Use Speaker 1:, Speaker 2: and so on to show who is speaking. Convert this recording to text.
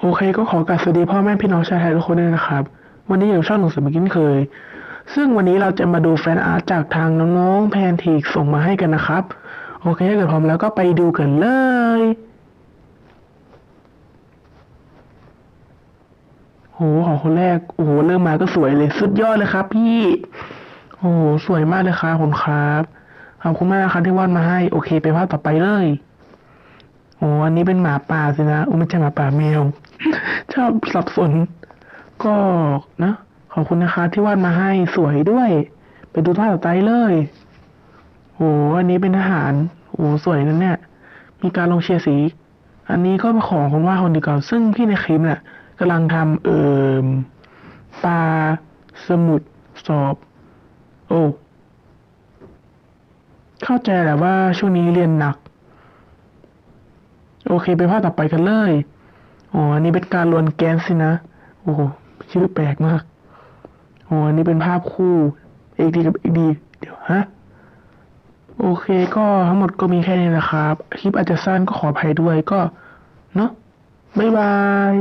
Speaker 1: โอเคก็ขอกราบสวัสดีพ่อแม่พี่น้องชาวไทยทุกคนด้วยนะครับ วันนี้อยู่ช่องหนังสือเมื่อกี้เคย ซึ่งวันนี้เราจะมาดูแฟนอาร์ตจากทางน้องๆแพนทีกส่งมาให้กันนะครับ โอเคถ้าเกิดพร้อมแล้วก็ไปดูกันเลยโหของคนแรกโอ้โหเริ่มมาก็สวยเลยสุดยอดเลยครับพี่โอ้โหสวยมากเลยครับผมครับขอบคุณมากนะครับที่วาดมาให้ โอเค ไปภาพต่อไปเลย โอ้อันนี้เป็นหมาป่าสินะอุ้ไม่ใช่หมาป่าแมว ชอบสับสน ก็นะ ขอบคุณนะคะ ที่วาดมาให้สวยด้วย ไปดูภาพต่อไปเลยโอ้อันนี้เป็นทหารโอ้สวยนั่นเนี่ย มีการลงเชียร์สี อันนี้ก็เป็นของคนวาดคนเดียวกันซึ่งพี่ในคลิปเนี่ยกำลังทำเอ่มปลาสมุดสอบ โอ้ เข้าใจแหละว่าช่วงนี้เรียนหนัก โอเคไปภาพต่อไปกันเลยอ๋ออันนี้เป็นการลวนแกนสินะ โอ้โหชื่อแปลกมากอ๋ออันนี้เป็นภาพคู่เอกดีกับเอกดีเดี๋ยวฮะโอเคก็ทั้งหมดก็มีแค่นี้นะครับ คลิปอาจจะสั้นก็ขออภัยด้วยก็ เนาะบ๊ายบาย